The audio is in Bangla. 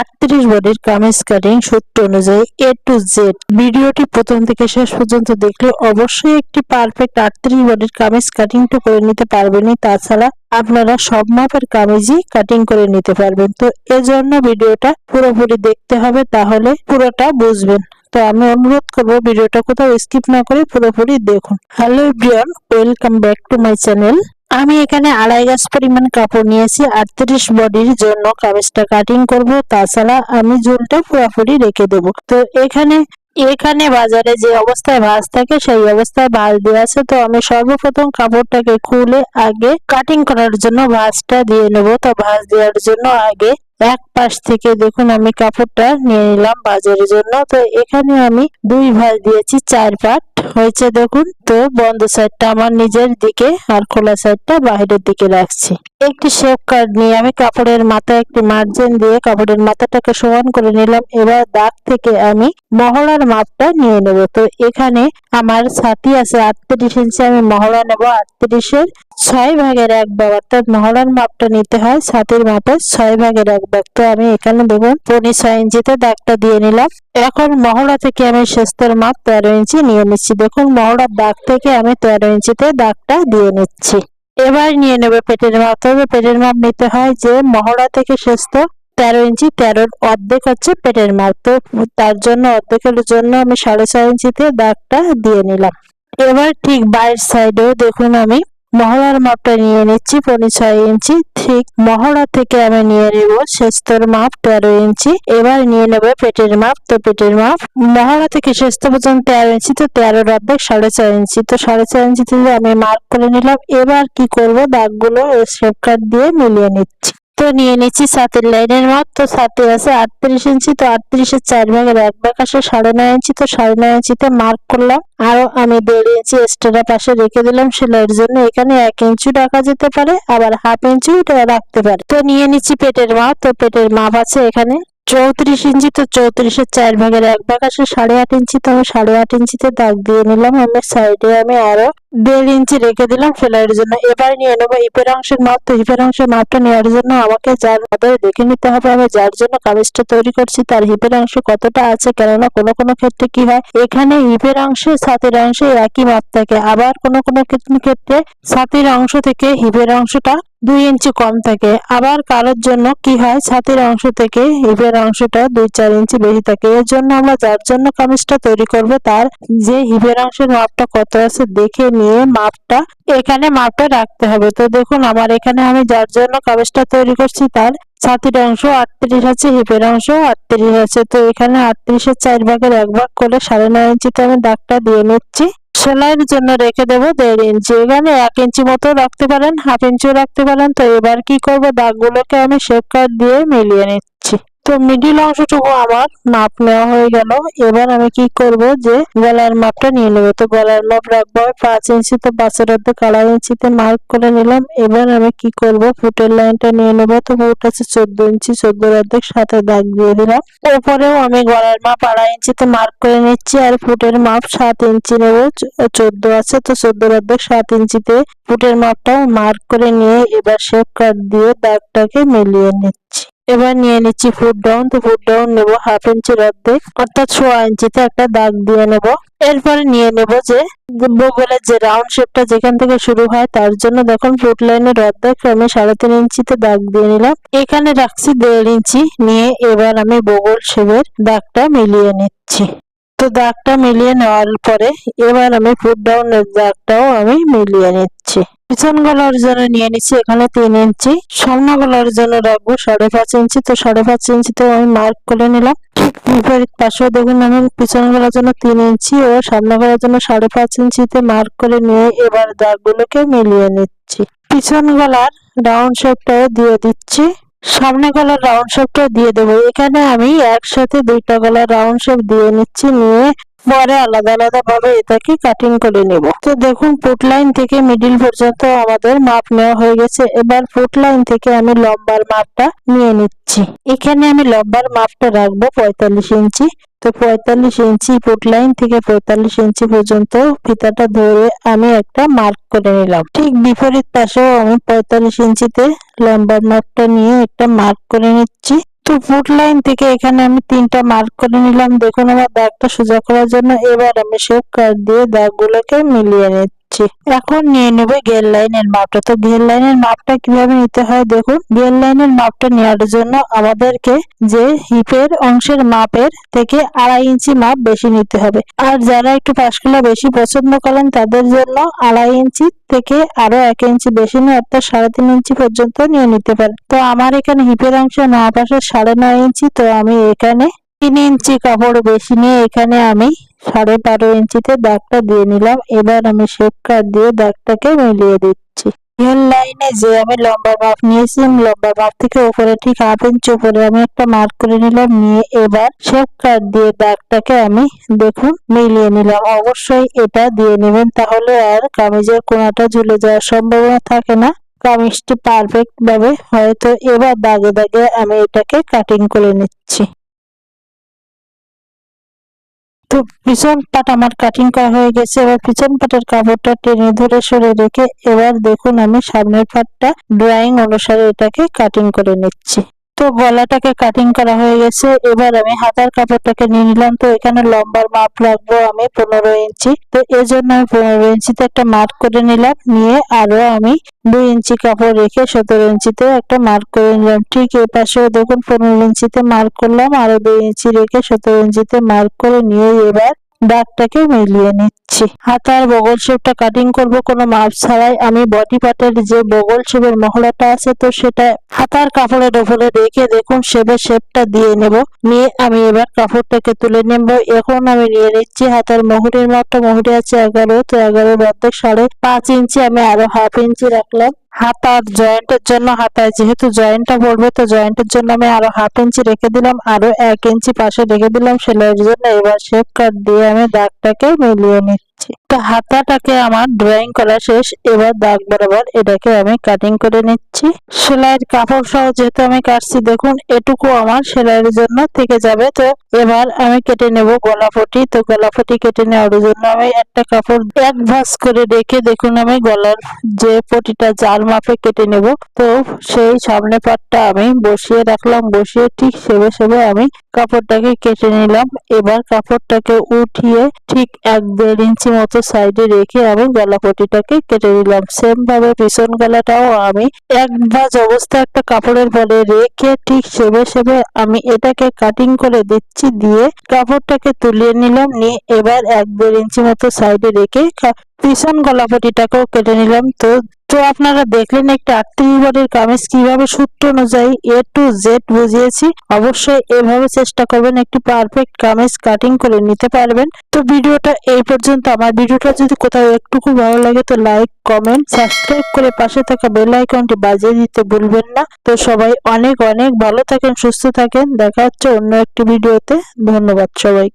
আটত্রিশ বডির কামিজ কাটিং সূত্র অনুযায়ী এ টু জেড ভিডিওটি প্রথম থেকে শেষ পর্যন্ত দেখলে অবশ্যই একটি পারফেক্ট আটত্রিশ বডির কামিজ কাটিংটা করে নিতে পারবেনই। তাছাড়া আপনারা সব মাপের কামিজই কাটিং করে নিতে পারবেন। তো এজন্য ভিডিওটা পুরোপুরি দেখতে হবে, তাহলে পুরোটা বুঝবেন। তো আমি অনুরোধ করব ভিডিওটা কোথাও স্কিপ না করে পুরোপুরি দেখুন। Hello everyone welcome back to my channel আমি এখানে আড়াই গাছ পরিমাণ কাপড় নিয়েছি, আটত্রিশ বডির জন্য কাগজটা কাটিং করব, তাছাড়া আমি ঝুলটা পুরাপুরি রেখে দেবো। তো এখানে এখানে বাজারে যে অবস্থায় ভাঁজ থাকে, সেই অবস্থায় ভাঁজ দেওয়া আছে। তো আমি সর্বপ্রথম কাপড়টাকে খুলে আগে কাটিং করার জন্য ভাঁজটা দিয়ে নেব। তো ভাঁজ দেওয়ার জন্য আগে এক পাশ থেকে দেখুন আমি কাপড়টা নিয়ে নিলাম ভাঁজের জন্য। তো এখানে আমি দুই ভাঁজ দিয়েছি, চার পাট। হয়েছে দেখুন, তো বন্ধ সাইডটা আমার নিজের দিকে আর খোলা সাইডটা বাইরের দিকে রাখছি। একটি শেপ কার্ড নিয়ে আমি কাপড়ের মাথায় একটি মার্জিন দিয়ে কাপড়ের মাথাটাকে সমান করে নিলাম। এবার দাগ থেকে আমি মহড়ার মাপটা নিয়ে নেব। তো এখানে আমার ছাতি আছে আটত্রিশ ইঞ্চি, আমি মহড়া নেব আটত্রিশের। ছয় ভাগের এক ভাগ, অর্থাৎ মহড়ার মাপটা নিতে হয় ছাতির মাপে ছয় ভাগের এক ভাগ। তো আমি এখানে দেখুন, পনি ছয় ইঞ্চিতে দাগটা দিয়ে নিলাম। এখন মহড়া থেকে আমি শেস্তের মাপ তেরো ইঞ্চি নিয়ে নিচ্ছি। দেখুন মহড়ার দাগ থেকে আমি তেরো ইঞ্চিতে দাগটা দিয়ে নিচ্ছি। এবার নিয়ে নেবে পেটের মাপ। তবে পেটের মাপ নিতে হয় যে মহড়া থেকে শেস্ত তেরো ইঞ্চি, তেরোর অর্ধেক হচ্ছে পেটের মাপ। তো তার জন্য, অর্ধেকের জন্য আমি সাড়ে ছয় ইঞ্চিতে দাগটা দিয়ে নিলাম। এবার ঠিক বাইরের সাইডেও দেখুন আমি মহড়ার মাপটা নিয়ে নিচ্ছি পনেরো ছয় ইঞ্চি। ঠিক মহড়া থেকে আমি নিয়ে নেব শেস্তর মাপ তেরো ইঞ্চি। এবার নিয়ে নেবে পেটের মাপ, তো পেটের মাপ। মহড়া থেকে শেস্ত পর্যন্ত তেরো ইঞ্চি, তো তেরো অর্ধেক সাড়ে চার ইঞ্চি। তো সাড়ে চার ইঞ্চি থেকে আমি মার্ক করে নিলাম, এবার কি করব? দাগগুলো শেপ কাট দিয়ে মিলিয়ে নিচ্ছি। তো নিয়ে নিচ্ছি সাতের লাইনের মাপ তো সাতে আছে আটত্রিশ ইঞ্চি, তো আটত্রিশের চার ভাগের এক ভাগ আসে সাড়ে নয় ইঞ্চি, তো সাড়ে নয় ইঞ্চিতে মার্ক করলাম। আরও আমি দেড় ইঞ্চি এক্সট্রা পাশে রেখে দিলাম সেলাইয়ের জন্য। এখানে এক ইঞ্চি রাখা যেতে পারে, আবার হাফ ইঞ্চি রাখতে পারে। তো নিয়ে নিচ্ছি পেটের মাপ, তো পেটের মাপ আছে এখানে। চৌত্রিশ ইঞ্চি তো চৌত্রিশের চার ভাগের এক ভাগ আসে, সাড়ে আট ইঞ্চি তো আমি সাড়ে আট ইঞ্চিতে দাগ দিয়ে নিলাম। আমি সাইডে আমি আরও দেড় ইঞ্চি রেখে দিলাম সেলাইয়ের জন্য। এবার নিয়ে নেব হিপের অংশের মাপ তো হিপের অংশের মাপটা নেওয়ার জন্য আমাকে যার মাপে দেখে নিতে হবে, আমি যার জন্য কামিজটা তৈরি করছি তার হিপের অংশ কতটা আছে, কেননা কোনো কোনো ক্ষেত্রে কি হয়, এখানে হিপের অংশে ছাতির অংশে একই মাপ থাকে। আবার কোনো কোনো ক্ষেত্রে ছাতির অংশ থেকে হিপের অংশটা দুই ইঞ্চি কম থাকে। আবার কারোর জন্য কি হয়? ছাতির অংশ থেকে হিপের অংশটা দুই চার ইঞ্চি বেশি থাকে। এর জন্য আমরা যার জন্য কামিজটা তৈরি করব, তার যে হিপের অংশের মাপটা কত আছে দেখে নিয়ে মাপটা এখানে মাপটা রাখতে হবে। তো দেখুন, আমার এখানে আমি যার জন্য কামিজটা তৈরি করছি, তার ছাতির অংশ আটত্রিশ আছে, হিপের অংশ আটত্রিশ আছে। তো এখানে আটত্রিশের চার ভাগের এক ভাগ করে সাড়ে নয় ইঞ্চিতে আমি দাগটা দিয়ে নিচ্ছি। সেলাইয়ের জন্য রেখে দেব দেড় ইঞ্চি। এখানে এক ইঞ্চি মতো রাখতে পারেন, হাফ ইঞ্চিও রাখতে পারেন। তো এবার কি করব? দাগগুলোকে আমি শেপ কাট দিয়ে মিলিয়ে নিচ্ছি। তো মিডিল অংশটুকু আমার মাপ নেওয়া হয়ে গেল। এবার আমি কি করব যে গলার মাপটা নিয়ে নেব। তো গলার মাপ রাখব পাঁচ ইঞ্চি, তো পাঁচের অর্ধেক আড়াই ইঞ্চিতে মার্ক করে নিলাম। এবার আমি কি করব? ফুটের লাইনটা নিয়ে নেব। তো ফুট আছে চোদ্দ ইঞ্চি, চোদ্দোর অর্ধেক সাথে দাগ দিয়ে দিলাম। এরপরেও আমি গলার মাপ আড়াই ইঞ্চিতে মার্ক করে নিচ্ছি আর ফুটের মাপ সাত ইঞ্চি নেব। চোদ্দ আছে, তো চোদ্দোর অর্ধেক সাত ইঞ্চিতে ফুটের মাপটা মার্ক করে নিয়ে এবার শেপ কাট দিয়ে দাগটাকে মিলিয়ে নিচ্ছি। এবার নিয়ে নিচ্ছি ফুট ডাউন তো ফুট ডাউন নেব হাফ ইঞ্চির অর্ধেক। অর্থাৎ সোয়া ইঞ্চিতে একটা দাগ দিয়ে নেব। এরপরে নিয়ে নেব যে বগলের যে রাউন্ড শেপটা যেখান থেকে শুরু হয়, তার জন্য দেখুন ফুট লাইনের অর্ধেক আমি সাড়ে তিন ইঞ্চিতে দাগ দিয়ে নিলাম। এখানে রাখছি দেড় ইঞ্চি। নিয়ে এবার আমি বগল শেপের দাগটা মিলিয়ে নিচ্ছি। তো দাগটা মিলিয়ে নেওয়ার পরে এবার আমি ফুট ডাউনের দাগটাও আমি মিলিয়ে নিচ্ছি। পিছন গলার জন্য নিয়ে নিচ্ছি, এখানে তিন ইঞ্চি। সামনে গলার জন্য রাখব, সাড়ে পাঁচ ইঞ্চি। তো সাড়ে পাঁচ ইঞ্চিতে আমি মার্ক করে নিলাম। বিপরীত পাশেও দেখুন আমি পিছন গলার জন্য তিন ইঞ্চি ও সামনে গলার জন্য সাড়ে পাঁচ ইঞ্চিতে মার্ক করে নিয়ে এবার দাগগুলোকে মিলিয়ে নিচ্ছি। পিছন গলার রাউন্ড শেপটাও দিয়ে দিচ্ছি। সামনে গলার রাউন্ড শেপটা দিয়ে দেবো। এখানে আমি একসাথে দুইটা গলার রাউন্ড শেপ দিয়ে নিচ্ছি, নিয়ে পরে আলাদা আলাদা ভাবে এটাকে কাটিং করে নেব। তো দেখুন ফুট লাইন থেকে মিডিল পর্যন্ত আমাদের মাপ নেওয়া হয়ে গেছে। এবার ফুট লাইন থেকে আমি লম্বার মাপটা নিয়ে নিচ্ছি। এখানে আমি লম্বার মাপটা রাখব পঁয়তাল্লিশ ইঞ্চি। তো পঁয়তাল্লিশ ইঞ্চি ফুট লাইন থেকে পঁয়তাল্লিশ ইঞ্চি পর্যন্ত ফিতাটা ধরে আমি একটা মার্ক করে নিলাম। ঠিক বিপরীত পাশেও আমি পঁয়তাল্লিশ ইঞ্চিতে লম্বার মাপটা নিয়ে একটা মার্ক করে নিচ্ছি। তো ফুট লাইন থেকে এখানে আমি তিনটা মার্ক করে নিলাম। দেখুন আমার দাগটা সোজা করার জন্য। এবার আমি শেপ কাট দিয়ে দাগগুলোকে মিলিয়ে নিচ্ছি। এখন নিয়ে নেব গের লাইনের মাপটা। তো গের লাইনের মাপটা কীভাবে নিতে হয় দেখুন। গের লাইনের মাপটা নেওয়ার জন্য আমাদেরকে যে হিপের অংশের মাপের থেকে আড়াই ইঞ্চি মাপ বেশি নিতে হবে। আর যারা একটু পাঁচকুলা বেশি পছন্দ করেন, তাদের জন্য আড়াই ইঞ্চি থেকে আরও এক ইঞ্চি বেশি নিয়ে অর্থাৎ সাড়ে তিন ইঞ্চি পর্যন্ত নিয়ে নিতে পারেন। তো আমার এখানে হিপের অংশ মাপ আসে সাড়ে নয় ইঞ্চি। তো আমি এখানে তিন ইঞ্চি কাপড় বেশি নিয়ে এখানে আমি সাড়ে বারো ইঞ্চিতে দাগটা দিয়ে নিলাম। এবার আমি শেপ কাট দিয়ে দাগটাকে মিলিয়ে দিচ্ছি। হেল লাইনে যে আমি লম্বা মাপ নিয়েছি লম্বা মাপ থেকে উপরে ঠিক হাফ ইঞ্চি উপরে আমি একটা মার্ক করে নিলাম। নিয়ে এবার শেপ কাট দিয়ে দাগটাকে আমি দেখুন মিলিয়ে নিলাম। অবশ্যই এটা দিয়ে নেবেন, তাহলে আর কামিজের কোনাটা ঝুলে যাওয়ার সম্ভাবনা থাকে না। কামিজটি পারফেক্ট ভাবে হয়তো এবার দাগে দাগে আমি এটাকে কাটিং করে নিচ্ছি। তো পিছন পাট আমার কাটিং করা হয়ে গেছে। এবার পিছন পাটের কাপড়টা টেনে ধরে সরে রেখে এবার দেখুন আমি সামনের পাটটা ড্রয়িং অনুসারে এটাকে কাটিং করে নিচ্ছি। গলাটাকে কাটিং করা হয়ে গেছে। এবার আমি হাতার কাপড়টাকে নিয়ে নিলাম। তো এখানে লম্বার মাপ রাখব আমি পনেরো ইঞ্চি। তো এই জন্য আমি পনেরো ইঞ্চিতে একটা মার্ক করে নিলাম। নিয়ে আরও আমি দুই ইঞ্চি কাপড় রেখে সতেরো ইঞ্চিতে একটা মার্ক করে নিলাম। ঠিক এ পাশেও দেখুন পনেরো ইঞ্চিতে মার্ক করলাম। আরও দুই ইঞ্চি রেখে সতেরো ইঞ্চিতে মার্ক করে নিয়ে এবার দাগটাকে মিলিয়ে নিচ্ছি। হাতার বগল শেপটা কাটিং করব কোনো মাপ ছাড়াই। আমি বডি পার্টের যে বগল শেপের মহলাটা আছে তো সেটা হাতার কাপড়ের উপরে রেখে দেখুন শেপের শেপটা দিয়ে নেব। নিয়ে আমি এবার কাপড়টাকে তুলে নেব। এখন আমি নিয়ে নিচ্ছি হাতার মহুরের মাপটা মহুরি আছে এগারো, তো এগারোর অর্ধেক সাড়ে পাঁচ ইঞ্চি। আমি আরও হাফ ইঞ্চি রাখলাম। হাতার জয়েন্টের জন্য হাতায়, যেহেতু জয়েন্টটা পড়বে, তো জয়েন্টের জন্য আমি আরও হাফ ইঞ্চি রেখে দিলাম, আরও এক ইঞ্চি পাশে রেখে দিলাম সেলাইয়ের জন্য এবার শেপ কাট দিয়ে আমি দাগটাকে মিলিয়ে নিচ্ছি। তো হাতাটাকে আমার ড্রয়িং করা শেষ, এবার দাগ বরাবর এটাকে আমি কাটিং করে নিচ্ছি। সেলাইয়ের কাপড় সহ যেহেতু আমি কাটছি, দেখুন, এটুকু আমার সেলাইয়ের জন্য থেকে যাবে। তো এবার আমি কেটে নেব গলাপটি। তো গলাপটি কেটে নেওয়ার জন্য আমি একটা কাপড় এক ভাঁজ করে রেখে দেখুন আমি গলার যে পটিটা জাল মাপে কেটে নেব। তো সেই সামনে পাটটা আমি বসিয়ে রাখলাম, বসিয়ে ঠিক সেবে সেবে আমি কাপড়টাকে কেটে নিলাম। এবার কাপড়টাকে উঠিয়ে ঠিক এক দেড় ইঞ্চি মতো সাইডে রেখে আমি গলা পটিটাকে কেটে নিলাম। সেম ভাবে পিছন গলাটাও আমি এক ভাজ অবস্থা একটা কাপড়ের বলে রেখে ঠিক সেবে সেবে আমি এটাকে কাটিং করে দিচ্ছি দিয়ে কাপড়টাকে তুলিয়ে নিলাম। নিয়ে এবার এক দেড় ইঞ্চি মতো সাইডে রেখে পিছন গলাপটিটাকেও কেটে নিলাম। তো তো আপনারা দেখলেন একটা আটত্রিশ বারের কামিজ কীভাবে সূত্র অনুযায়ী এ টু জেড বুঝিয়েছি। অবশ্যই এভাবে চেষ্টা করবেন, একটি পারফেক্ট কামিজ কাটিং করে নিতে পারবেন। তো ভিডিওটা এই পর্যন্ত। আমার ভিডিওটা যদি কোথাও একটুকু ভালো লাগে তো লাইক কমেন্ট সাবস্ক্রাইব করে পাশে থাকা বেল আইকনটি বাজিয়ে দিতে ভুলবেন না। তো সবাই অনেক অনেক ভালো থাকেন, সুস্থ থাকেন। দেখা হচ্ছে অন্য একটি ভিডিওতে। ধন্যবাদ সবাইকে।